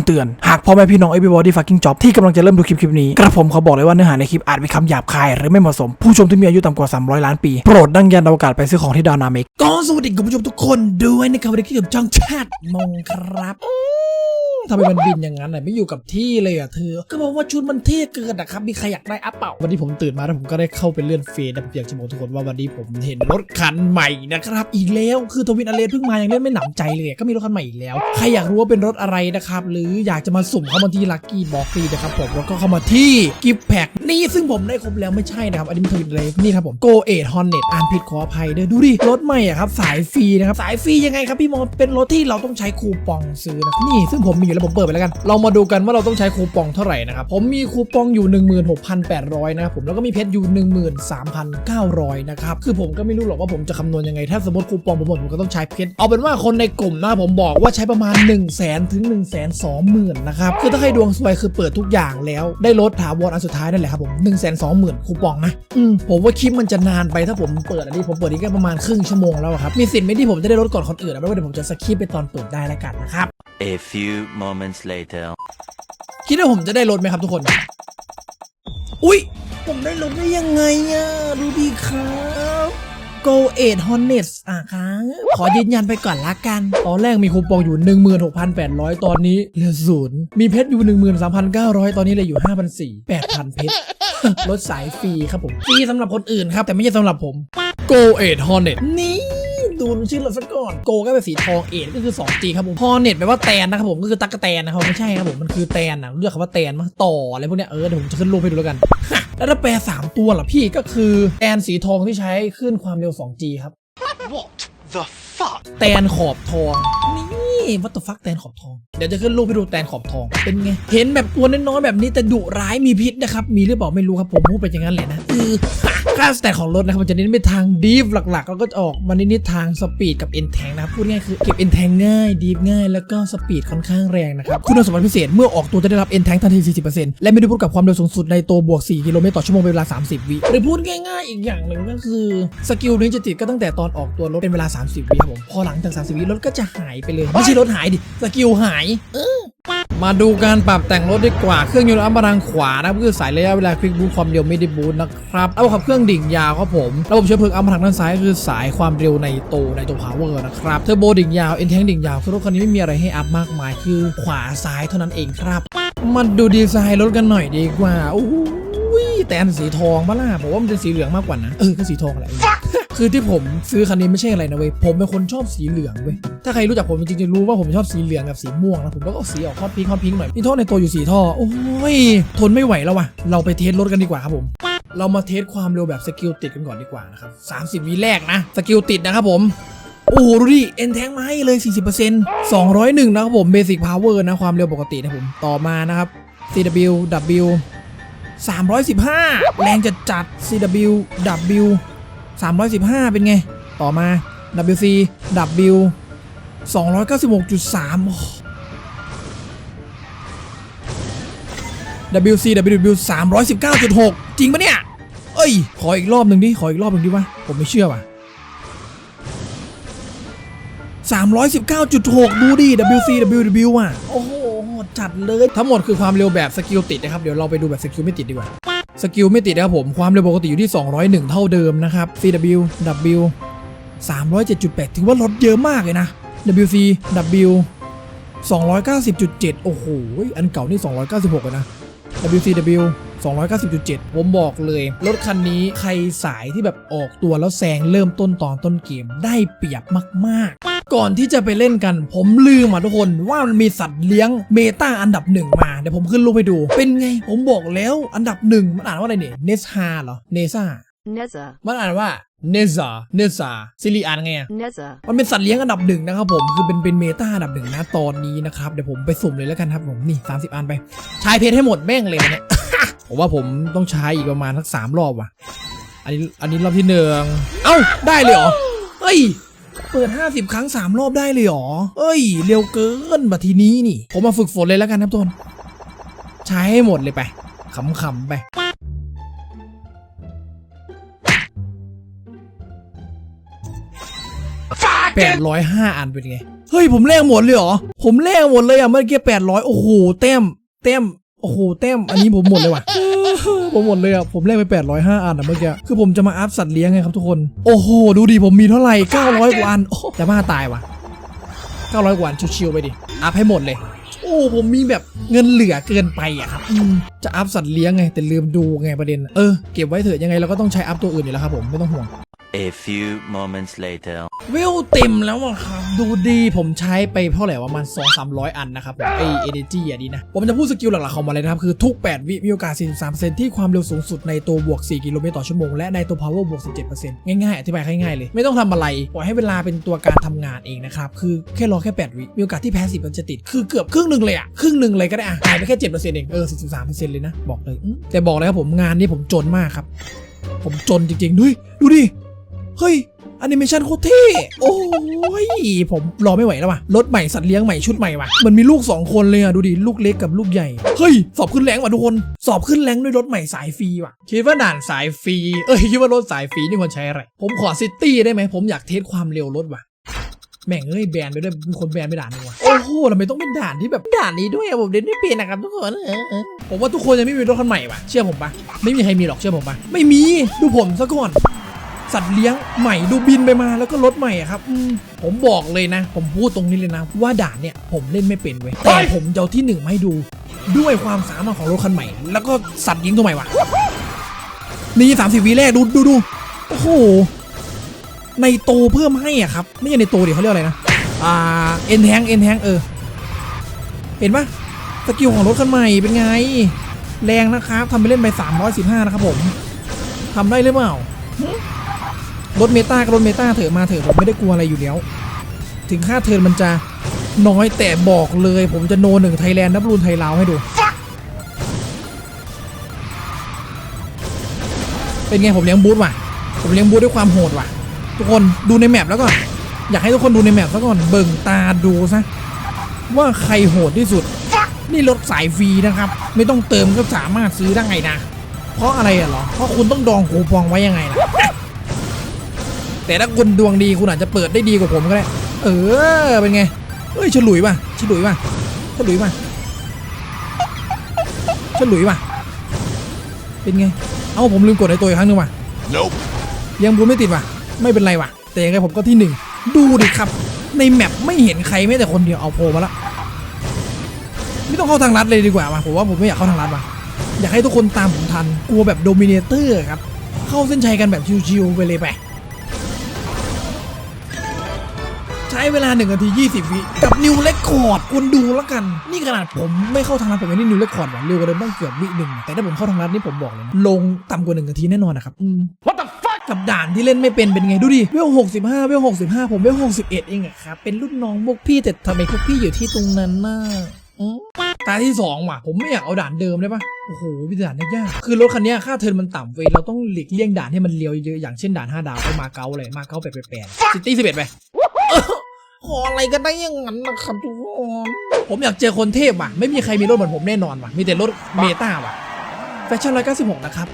ำเตือน หากพ่อแม่พี่น้อง everybody fucking job ที่กำลังจะเริ่มดูคลิปคลิปนี้กระผมขอบอกเลยว่าเนื้อหาในคลิปอาจมีคำหยาบคายหรือไม่เหมาะสม ผู้ชมที่มีอายุต่ำกว่า 300 ล้านปี โปรดดังยันอวกาศไปซื้อของที่ดาวนาเมกก็สวัสดีคุณผู้ชมทุกคนด้วยนะครับวันนี้กับจ้องชทมงครับ ทำไมมันบินอย่างนั้นน่ะไม่อยู่กับที่เลยอะเธอ ก็บอกว่าชุดมันเท่เกินนะครับ มีใครอยากได้อัปเปล่าวันนี้ผมตื่นมาแล้วผมก็ได้เข้าไปเลื่อนเฟซนะผมอยากจะบอกทุกคนว่าวันนี้ผมเห็นรถคันใหม่นะครับ อีกแล้วคือทวินอเลนเพิ่งมายังเล่นไม่หนำใจเลยก็มีรถคันใหม่อีกแล้ว ใครอยากรู้ว่าเป็นรถอะไรนะครับหรืออยากจะมาสุ่มเข้ามาที่ลัคกี้บอกฟรีนะครับผมแล้วก็เข้ามาที่กิฟต์แพ็ก นี่ซึ่งผมได้ครบแล้วไม่ใช่นะครับอันนี้มันทวินอเลนนี่ครับผมโกเอทฮอนเน็ตอ่านผิดขออภัยเด้วยดูดิรถใหม่อะครับสายฟรีนะครับสายฟรียังไงครับพี่โมเป็นรถที่เราต้องใช้คูปองซื้อนะนี่ซึ่งผมมีอยู่แล้วผมเปิดไปแล้วกัน เรามาดูกันว่าเราต้องใช้คูปองเท่าไหร่นะครับผมมีคูปองอยู่ 16,800นะครับผมแล้วก็มีเพชรอยู่ 13,900นะครับคือผมก็ไม่รู้หรอกว่าผมจะคำนวณยังไงถ้าสมมติคูปองผมหมดผมก็ต้องใช้เพชรเอาเป็นว่าคนในกลุ่มนะผมบอกว่าใช้ประมาณ 1 0 0 0 0แสนถึง1 2 0 0 0 0นะครับคือถ้าใครดวงซวยคือเปิดทุกอย่างแล้วได้ลดถาวรอันสุดท้ายนั่นแหละครับผม1 2 0 0 0 0คูปองนะอืมผมว่าคลิปมันจะนานไปถ้าผมเปิดอันนี้ผมเปิดนี่ก็ประมาณครึ่งชั่วโมงแล้วอะครับมีสิทธิ์ไหมที่ผมจะได้ลดก่อนคนอื่นนะไม่ว่าเดี๋ยวผมจะสคิปไปตอนเปิดได้แล้วกันนะครับ A few moments later. คิดว่าผมจะได้รถไหมครับทุกคน อุ๊ยผมได้รถได้ยังไงอะดูดีครับ Go 8 Hornets อะครับขอยืนยันไปก่อนละกัน ตอนแรกมีคูปองอยู่ 16,800 ตอนนี้เหลือศูนย์มีเพชรอยู่ 13,900 ตอนนี้เลยอยู่ 5,400 8,000 เพชรรถสายฟรีครับผมฟรีสำหรับคนอื่นครับ แต่ไม่ใช่สำหรับผม Go 8 Hornet นี่ ดูชื่อเราซะก่อนโกก็เป็นสีทองเอ็ดก็คือ 2G ครับผม Hornet แปลว่าแตนนะครับผมก็คือตั๊กแตนนะครับไม่ใช่ครับผมมันคือแตนนะรู้จักคำว่าแตนมั้ยต่ออะไรพวกเนี้ยเออเดี๋ยวผมจะขึ้นรูปให้ดูแล้วกันแล้วถ้าแปล3ตัวล่ะพี่ก็คือแตนสีทองที่ใช้ขึ้นความเร็ว 2G ครับ What the fuck? แตนขอบทองนี่ วัตถุฟักแตนขอบทอง เดี๋ยวจะขึ้นรูปให้ดูแตนขอบทอง เป็นไง เห็นแบบตัวน้อยๆแบบนี้แต่ดุร้ายมีพิษนะครับ มีหรือเปล่าไม่รู้ครับผมพูดไปอย่างนั้นแหละนะคือค่าสแตทของรถนะครับมันจะเน้นไปทางดีฟหลักๆ แล้วก็จะออกมานิดๆทางสปีดกับเอ็นแทงนะพูดง่ายคือเก็บเอ็นแทงง่ายดีฟง่ายแล้วก็สปีดค่อนข้างแรงนะครับคุณสมบัติพิเศษเมื่อออกตัวจะได้รับเอ็นแทงทันที 40%และไม่ได้พูดกับความเร็วสูงสุดในตัวบวก 4 กิโลเมตรต่อชั่วโมงเป็นเวลา 30 วิหรือพูดง่ายๆ อีกอย่างหนึ่งก็คือสกิลนี้จะติดก็ตั้งแต่ตอนออกตัวรถเป็นเวลา 30 วิครับผมพอหลังจาก 30 วิรถก็จะหายไปเลยไม่ใช่รถหายดิ สกิลหาย เออ มาดูการปรับแต่งรถดีกว่า เครื่องยนต์อัมพรังขวานะครับคือสายระยะเวลาคลิกบูทความเร็วไม่ได้บูทนะครับระบบขับเครื่องดิ่งยาวครับผม ระบบเชื้อเพลิงอัมพรังด้านซ้ายคือสายความเร็วในโตวในตัวพาวเวอร์นะครับเทอร์โบดิ่งยาวเอ็นแทงดิ่งยาวคือรถคันนี้ไม่มีอะไรให้อัพมากมาย คือขวาซ้ายเท่านั้นเองครับ มาดูดีไซน์รถกันหน่อยดีกว่าโอ้โหแต่อันสีทองบ้าล่ะผมว่ามันเป็นสีเหลืองมากกว่านะเออก็สีทองแหละ คือที่ผมซื้อคันนี้ไม่ใช่อะไรนะเว้ย ผมเป็นคนชอบสีเหลืองเว้ย ถ้าใครรู้จักผมจริงๆจะรู้ว่าผมชอบสีเหลืองกับสีม่วงนะ ผมก็เอาสีออกฮอตพิงค์ฮอตพิงค์หน่อย มีท่อในตัวอยู่สีท่อ โอ้ย ทนไม่ไหวแล้วว่ะ เราไปเทสรถกันดีกว่าครับผม เรามาเทสความเร็วแบบสกิลติดกันก่อนดีกว่านะครับ 30วิแรกนะ สกิลติดนะครับผมโอ้โหดูดิเอ็นแทงมาให้เลย 40% 201 นะครับผมเบสิ c พาวเวอร์นะ ความเร็วปกตินะผม ต่อมานะครับ CW W 315 แรงจัดจัด CW W 315 เป็นไง ต่อมา WC W 296.3โอ้ WC WW 319.6 จริงปะเนี่ย เอ้ย ขออีกรอบหนึ่งดิ ขออีกรอบหนึ่งดิวะ ผมไม่เชื่อว่ะ319.6 ดูดิ WC WW อะ โอ้โห จัดเลย ทั้งหมดคือความเร็วแบบสกิลติดนะครับ เดี๋ยวเราไปดูแบบสกิลไม่ติดดีกว่า สกิลไม่ติดนะครับผม ความเร็วปกติอยู่ที่ 201 เท่าเดิมนะครับ CW W 307.8 ถือว่าลดเยอะมากเลยนะ WC W 290.7 โอ้โห อันเก่านี่ 296เลยนะ WCW 290.7 ผมบอกเลย รถคันนี้ใครสายที่แบบออกตัวแล้วแซงเริ่มต้นตอนต้นเกมได้เปรียบมาก ๆก่อนที่จะไปเล่นกัน ผมลืมอะทุกคนว่ามันมีสัตว์เลี้ยงเมตาอันดับหนึ่งมา เดี๋ยวผมขึ้นรูปให้ดู เป็นไงผมบอกแล้วอันดับหนึ่งมันอ่านว่าอะไรเนี่ยเนสฮาเหรอเนซ่า Neza, มันอ่านว่าเนซาเนซาซิริอ่านไงอะ Neza, มันเป็นสัตว์เลี้ยงอันดับหนึ่งนะครับผมคือเป็นเป็นเมตาอันดับหนึ่งนะตอนนี้นะครับเดี๋ยวผมไปสุ่มเลยแล้วกันครับผมนี่30อันไปใช้เพชรให้หมดแม่งเลยวันเนี่ยผมว่าผมต้องใช้อีกประมาณสักสามรอบว่ะ อันนี้อันนี้รอบที่หนึ่งเอ้าได้เลยเหรอเฮ้ยเปิด 50 ครั้ง 3 รอบได้เลยเหรอ เอ้ย เร็วเกินบัดทีนี้นี่ ผมมาฝึกฝนเลยแล้วกันครับทุกคน ใช้ให้หมดเลยไปขำๆไป แปดร้อยห้าอันเป็นไง เฮ้ยผมแลกหมดเลยเหรอ ผมแลกหมดเลยอะเมื่อกี้แปดร้อยโอ้โหเต็มเต็มโอ้โหเต็มอันนี้ผมหมดเลยว่ะผมหมดเลยอะผมแลกไปแปดร้อยห้าอันอะเมื่อกี้คือผมจะมาอัพสัตว์เลี้ยงไงครับทุกคน โอ้โห ดูดิผมมีเท่าไหร่เก้าร้อยกว่าอัน โอ้จะบ้าตายว่ะเก้าร้อยกว่าอันชิวๆไปดิ อัพให้หมดเลย โอ้ผมมีแบบเงินเหลือเกินไปอะครับจะอัพสัตว์เลี้ยงไงแต่ลืมดูไงประเด็น เออเก็บไว้เถอะยังไงเราก็ต้องใช้อัพตัวอื่นอยู่แล้วครับผมไม่ต้องห่วง A few moments later. เวเต็มแล้วอะครับ ดูดีผมใช้ไปเท่าไหร่ประมาณ2 3 0 0 อันนะครับไอเอเนจีอะดีนะ ผมจะพูดสกิลหลักๆของมันเลยนะครับ คือทุก 8 วิมีโอกาส 43%ที่ความเร็วสูงสุดในตัวบวก 4 กิโลเมตรต่อชั่วโมง และในตัว power บวก 17%ง่ายๆ อธิบายง่ายๆเลย ไม่ต้องทำอะไร ปล่อยให้เวลาเป็นตัวการทำงานเองนะครับ คือแค่รอแค่ 8 วิมีโอกาสที่แพ้สิมันจะติด คือเกือบครึ่งหนึ่งเลยอะครึ่งหนึ่งเลยก็ได้อะหายไปแค่7%เองเออ43%เลยนะบอกเลยอืมแต่บอกเลยครับผมงานนี้ผมจนมากครับผมจนจริงๆด้วยดูดิ เฮ้ยแอนิเมชันโคตรเท่ โอ้ย ผมรอไม่ไหวแล้วว่ะ รถใหม่สัตว์เลี้ยงใหม่ชุดใหม่ว่ะ มันมีลูก 2 คนเลยอะ ดูดิ ลูกเล็กกับลูกใหญ่ เฮ้ย สอบขึ้นแรงว่ะทุกคน สอบขึ้นแรงด้วยรถใหม่สายฟรีว่ะ คิดว่าด่านสายฟรี เอ้ย คิดว่ารถสายฟรีนี่ควรใช้อะไร ผมขอซิตี้ได้ไหม ผมอยากเทสความเร็วรถว่ะแม่งเอ้ยแบนไปด้วยมีคนแบนไปด่านหนึงว่ะโอ้โหทำไมต้องเป็นด่านที่แบบด่านนี้ด้วยผมเล่นไม่เป็นนะครับทุกคนผมว่าทุกคนยังไม่มีรถคันใหม่ว่ะเชื่อผมปะไม่มีใครมีหรอกเชื่อผมปะไม่มีดูผมซะก่อน สัตว์เลี้ยงใหม่ดูบินไปมาแล้วก็รถใหม่อะครับอืมผมบอกเลยนะ ผมพูดตรงนี้เลยนะ ว่าด่านเนี่ยผมเล่นไม่เป็นเว้ยแต่ผมจะเอาที่หนึ่งมาให้ดู ด้วยความสามารถของรถคันใหม่ แล้วก็สัตว์เลี้ยงตัวใหม่ว่ะนี่สามสิบวิแรกดูดูดูโอ้โหในโตเพิ่มให้อะครับไม่ใช่ในโตดิเขาเรียกอะไรนะอ่าเอ็นแทงเอ็นแทงเออ เห็นปะสกิลของรถคันใหม่เป็นไง แรงนะครับทำไปเล่นไป315นะครับผมทำได้หรือเปล่า รถเมตากับรถเมตาเถอะมาเถอะผมไม่ได้กลัวอะไรอยู่แล้ว ถึงค่าเทิร์นมันจะน้อยแต่บอกเลย ผมจะโนหนึ่งไทยแลนด์นับรูนไทยลาวให้ดู เป็นไงผมเลี้ยงบูธว่ะ ผมเลี้ยงบูธด้วยความโหดว่ะ ทุกคนดูในแมปแล้วก็อยากให้ทุกคนดูในแมปซะก่อนเบิ่งตาดูซะว่าใครโหดที่สุด นี่รถสายฟรีนะครับ ไม่ต้องเติมก็สามารถซื้อได้ไงนะ เพราะอะไรอะเหรอ เพราะคุณต้องดองคูปองไว้ยังไงล่ะ แต่ถ้าคุณดวงดีคุณอาจจะเปิดได้ดีกว่าผมก็ได้ เออ เป็นไงเฮ้ยฉลุยป่ะฉลุยป่ะฉลุยป่ะฉลุยป่ะ เป็นไง เอ้าผมลืมกดในตัวอีกครั้งหนึงว่ะ Nope. ยังบูนไม่ติดว่ะ ไม่เป็นไรว่ะ แต่ยังไงผมก็ที่หนึ่ง ดูดิครับ ในแมปไม่เห็นใครแม้แต่คนเดียวเอาโผล่มาละไม่ต้องเข้าทางลัดเลยดีกว่าว่ะผมว่าผมไม่อยากเข้าทางลัดว่ะ อยากให้ทุกคนตามผมทัน กลัวแบบโดมิเนเตอร์ครับ เข้าเส้นชัยกันแบบชิวๆไปเลยไป ใช้เวลา1นาที 20 วิกับนิวเรคคอร์ดคุณดูแล้วกัน นี่ขนาดผมไม่เข้าทางลัดผมยังได้นิวเรคคอร์ดว่ะเร็วกว่าเดิมตั้งเกือบวิหนึ่งแต่ถ้าผมเข้าทางลัดนี่ผมบอกเลยนะลงต่ำกว่า1นาทีแน่นอนนะครับอืม What the fuck? กับด่านที่เล่นไม่เป็นเป็นไงดูดิเวล65เวล65 ผมเวล61 เองอะครับ เป็นรุ่นน้องพวกพี่แต่ทำไมพวกพี่อยู่ที่ตรงนั้นน่ะอืม ตาที่สองว่ะผมไม่อยากเอาด่านเดิมได้ปะโอ้โหวิด่านยากๆคือรถคันเนี้ยค่าเทิร์นมันต่ำเว้ยเราต้องหลีกเลี่ยงด่านที่มันเลี้ยวเยอะๆอย่างเช่นด่าน 5 ดาวไปมาเก๊าเลยมาเก๊าไปแปดซิตี้11ไปข ออะไรกันได้ยังงั้นนะครับทุกคนผมอยากเจอคนเทพว่ะ ไม่มีใครมีรถเหมือนผมแน่นอนว่ะ มีแต่รถเมตาว่ะแฟชั่น196นะครับ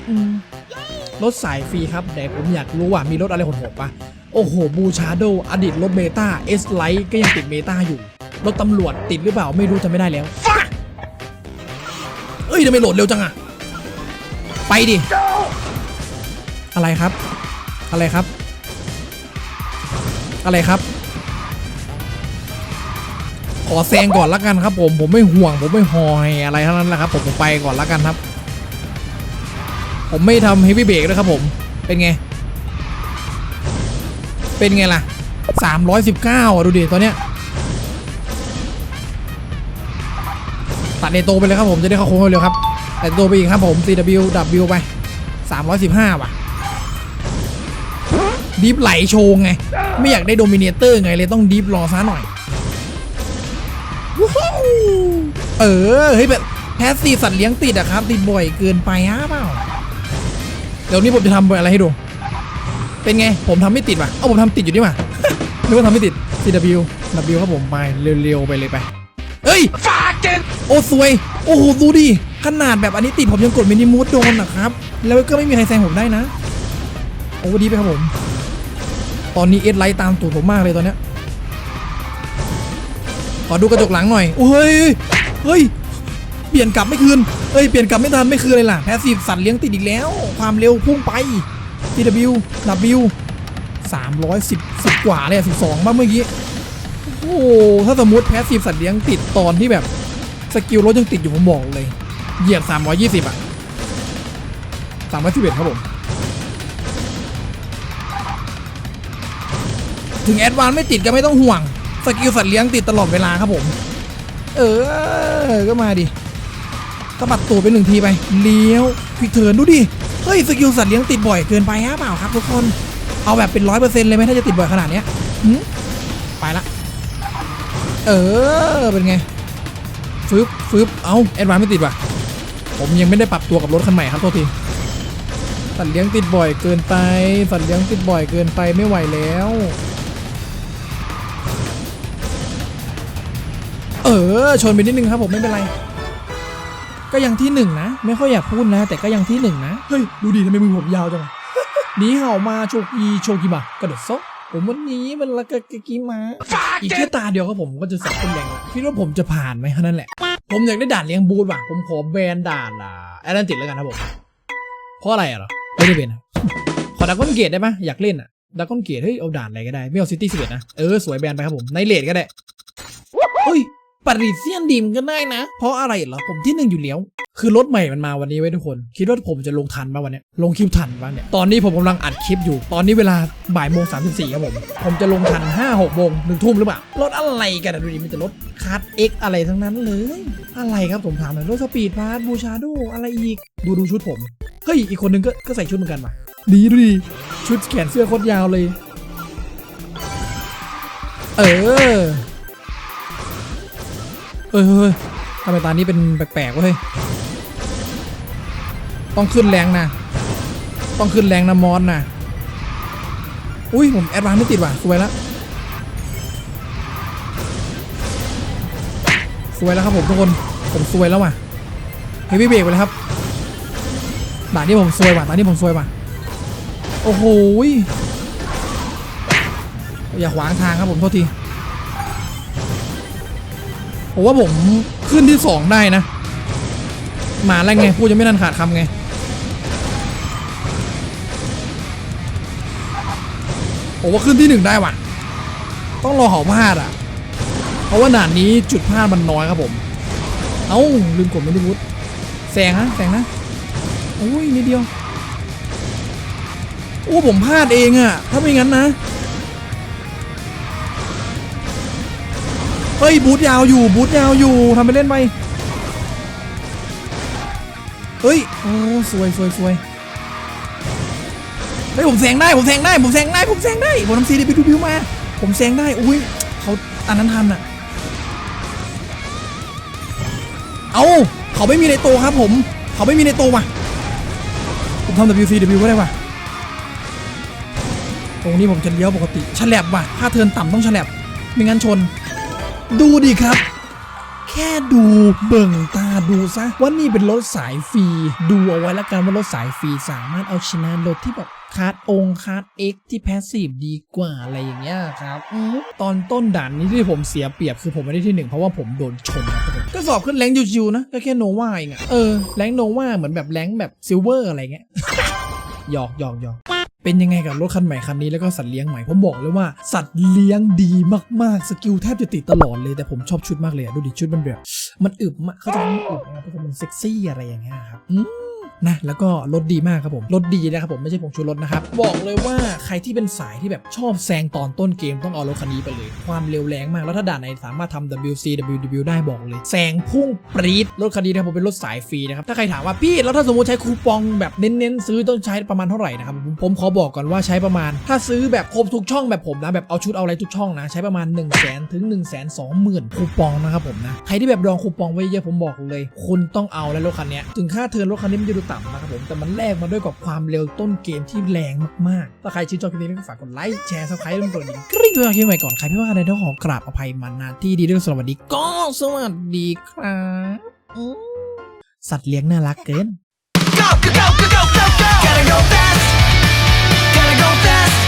รถสายฟรีครับแต่ผมอยากรู้ว่ามีรถอะไรโหดๆปะโอ้โหบูชาโดอดีตรถเมตาเอสไลท์ก็ยังติดเมตาอยู่ รถตำรวจติดหรือเปล่าไม่รู้จำไม่ได้แล้วเอ้ยทำไมโหลดเร็วจังอะไปดิ อะไรครับ อะไรครับ อะไรครับ ขอแซงก่อนละกันครับผมผมไม่ห่วงผมไม่หอยอะไรทั้งนั้นแหละครับผมผมไปก่อนละกันครับ ผมไม่ทำเฮฟวี่เบรกนะครับผมเป็นไง เป็นไงล่ะ 319อะดูดิตอนเนี้ยตัดในโตไปเลยครับผมจะได้เข้าโค้งเร็วครับแต่โตไปอีกครับผม CW W ไป 315ว่ะดีฟไหลโชว์ไง ไม่อยากได้โดมิเนเตอร์ไงเลยต้องดีฟรอซะหน่อย เออเฮ้ยแบบแพสซีฟสัตว์เลี้ยงติดอะครับ ติดบ่อยเกินไปฮะเปล่าเดี๋ยวนี้ผมจะทำอะไรให้ดู เป็นไง ผมทำไม่ติดว่ะ เอ้าผมทำติดอยู่นี่ว่ะนึกว่าทำไม่ติด CW W ครับผมไปเร็วๆไปเลยไป เฮ้ย Fucking โอ้สวย โอ้โหดูดิ ขนาดแบบอันนี้ติดผมยังกดมินิมูดโดนนะครับ แล้วก็ไม่มีใครแซงผมได้นะ โอ้ดีไปครับผม ตอนนี้เอสไลท์ตามตูดผมมากเลยตอนเนี้ย อดูกระจกหลังหน่อยโอ้ยเฮ้ย เปลี่ยนกลับไม่คืนเอ้ย เปลี่ยนกลับไม่ทันไม่คืนเลยล่ะแพสซีฟสัตว์เลี้ยงติดอีกแล้ว ความเร็วพุ่งไป TW W 310 10 กว่าเลย12บ้างเมื่อกี้ โอ้ถ้าสมมติแพสซีฟสัตว์เลี้ยงติดตอนที่แบบสกิลรถยังติดอยู่ผมบอกเลย เหยียบ 320 อะ311ครับผมถึงแอดวานไม่ติดก็ไม่ต้องห่วง สกิลสัตว์เลี้ยงติดตลอดเวลาครับผม เออ ก็มาดิสะบัดตัวไปหนึ่งทีไป เลี้ยวควิกเทิร์นดูดิ เฮ้ยสกิลสัตว์เลี้ยงติดบ่อยเกินไปฮะเปล่าครับทุกคน เอาแบบเป็นร้อยเปอร์เซ็นต์เลยไหมถ้าจะติดบ่อยขนาดเนี้ยไปละ เออ เป็นไง ฟึบฟึบเอาแอดวานไม่ติดว่ะ ผมยังไม่ได้ปรับตัวกับรถคันใหม่ครับโทษที สัตว์เลี้ยงติดบ่อยเกินไป สัตว์เลี้ยงติดบ่อยเกินไปไม่ไหวแล้ว เออ ชนไปนิดนึงครับผมไม่เป็นไร ก็ยังที่หนึ่งนะ ไม่ค่อยอยากพูดนะ แต่ก็ยังที่หนึ่งนะ เฮ้ย ดูดิทำไมมือผมยาวจังหนีเห่ามาโชกีโชกิมะกระโดดซกผมวันนี้มันละกะกะกิมา อีกแค่ตาเดียวครับผมก็จะสับคนแรงแล้วคิดว่าผมจะผ่านไหมแค่นั้นแหละ ผมอยากได้ด่านเลี้ยงบูธว่ะ ผมขอแบนด่านล่ะแอตแลนติกแล้วกันครับผม เพราะอะไรอะเหรอ ไม่ได้เป็นอะขอดักก้อนเกตได้ไหมอยากเล่นอะดักก้อนเกตเฮ้ยเอาด่านอะไรก็ได้ ไม่เอาซิตี้สิบเอ็ดนะ เออสวยแบนไปครับผม ในเลดก็ได้เฮ้ย ปริเซียนดีมก็ได้นะ เพราะอะไรเหรอผมที่หนึ่งอยู่แล้วคือรถใหม่มันมาวันนี้ไว้ทุกคน คิดว่าผมจะลงทันป่ะวันนี้ลงคลิปทันป่ะเนี่ยตอนนี้ผมกำลังอัดคลิปอยู่ ตอนนี้เวลาบ่ายโมงสามสิบสี่ครับผม ผมจะลงทันห้าหกโมงหนึ่งทุ่มหรือเปล่ารถอะไรกันดูดิมันจะรถคาร์เอ็กอะไรทั้งนั้นเลย อะไรครับผมถามหน่อยรถสปีดพาร์ทบูชาดูอะไรอีก ดูดูชุดผมเฮ้ยอีกคนนึงก็ก็ใส่ชุดเหมือนกันว่ะดีดูดิชุดแขนเสื้อโคตรยาวเลย เออ เออเฮ้ยทำไมตานี้เป็นแปลกๆเฮ้ย ต้องขึ้นแรงนะ ต้องขึ้นแรงนะมอนนะอุ้ยผมแอดวานไม่ติดว่ะสวยแล้วสวยแล้วครับผมทุกคน ผมสวยแล้วว่ะเฮฟวี่เบรกไปเลยครับด่านนี้ผมสวยว่ะด่านนี้ผมสวยว่ะ โอ้โห อย่าขวางทางครับผมโทษที ผมว่าผมขึ้นที่สองได้นะ มาแล้วไง พูดยังไม่ทันขาดคำไง ผมว่าขึ้นที่หนึ่งได้ว่ะ ต้องรอเขาพลาดอะ เพราะว่าด่านนี้จุดพลาดมันน้อยครับผม เอ้า ลืมกดไม่ได้วุฒแซงนะแซงนะโอ้ยนิดเดียว โอ้ผมพลาดเองอะถ้าไม่งั้นนะ เฮ้ยบูทยาวอยู่บูทยาวอยู่ทำไปเล่นไปเฮ้ยโอ้สวยสวยสวยเฮ้ยผมแซงได้ผมแซงได้ผมแซงได้ผมแซงได้ผมทำซีดีไปดูบิวมา ผมแซงได้อุ้ยเขาอันนั้นทันอะเอาเขาไม่มีในโตวครับผม เขาไม่มีในโตวว่ะผมทำ WCW ก็ได้ว่ะตรงนี้ผมจะเลี้ยวปกติฉลับว่ะถ้าเทินต่ำต้องฉลับไม่งั้นชน ดูดิครับแค่ดูเบิ่งตาดูซะว่านี่เป็นรถสายฟรีดูเอาไว้แล้วกันว่ารถสายฟรีสามารถเอาชนะรถที่แบบคาร์ดองคาร์ดเอ็กที่แพสซีฟดีกว่าอะไรอย่างเงี้ยครับอืมตอนต้นด่านนี้ที่ผมเสียเปรียบคือผมไม่ได้ที่หนึ่งเพราะว่าผมโดนชนครับผมก็สอบขึ้นแรงจิวๆนะ ก็แค่โนวาเองอะเออแรงโนวาเหมือนแบบแรงแบบซิลเวอร์อะไรเงี้ยหยอกหยอกหยอก เป็นยังไงกับรถคันใหม่คันนี้แล้วก็สัตว์เลี้ยงใหม่ผมบอกเลยว่าสัตว์เลี้ยงดีมากๆสกิลแทบจะติดตลอดเลยแต่ผมชอบชุดมากเลยอะดูดิชุดมันแบบมันอึบมากเขาใจะมันอึบนะทุกคนมันเซ็กซี่อะไรอย่างเงี้ยครับอืม นะแล้วก็รถดีมากครับผมรถดีนะครับผมไม่ใช่ผงชูรสนะครับบอกเลยว่าใครที่เป็นสายที่แบบชอบแซงตอนต้นเกมต้องเอารถคันนี้ไปเลย ความเร็วแรงมากแล้วถ้าด่านไหนสามารถทำ WC WW ได้บอกเลยแซงพุ่งปรี๊ดรถคันนี้นะครับผมเป็นรถสายฟรีนะครับถ้าใครถามว่าพี่แล้วถ้าสมมติใช้คูปองแบบเน้นๆซื้อต้องใช้ประมาณเท่าไหร่นะครับผมขอบอกก่อนว่าใช้ประมาณ ถ้าซื้อแบบครบทุกช่องแบบผมนะแบบเอาชุดเอาอะไรทุกช่องนะใช้ประมาณ 1 0 0 0 0แสนถึง 1 2 0 0 0 0คูปองนะครับผมนะใครที่แบบดองคูปองไว้เยอะผมบอกเลย คุณต้องเอาแล้วรถคันนี้ถึงค่าเทิร์นรถคันนี้มันจะดูต่่ำนะครับผมแต่มันแลกมาด้วยกับความเร็วต้นเกมที่แรงมากๆถ้าใครชื่นชอบคลิปนี้ก็ฝากกดไลค์แชร์ซับสไครต์เรื่องตัวนี้กริ๊งตัวคลิปใหม่ก่อนใครพี่ว่าอะไรต้องขอกราบอภัยมาณที่ดีด้วยสวัสดีก็สวัสดีครับสัตว์เลี้ยงน่ารักเกิน go, go, go, go, go, go. Gotta go fast. Gotta go fast.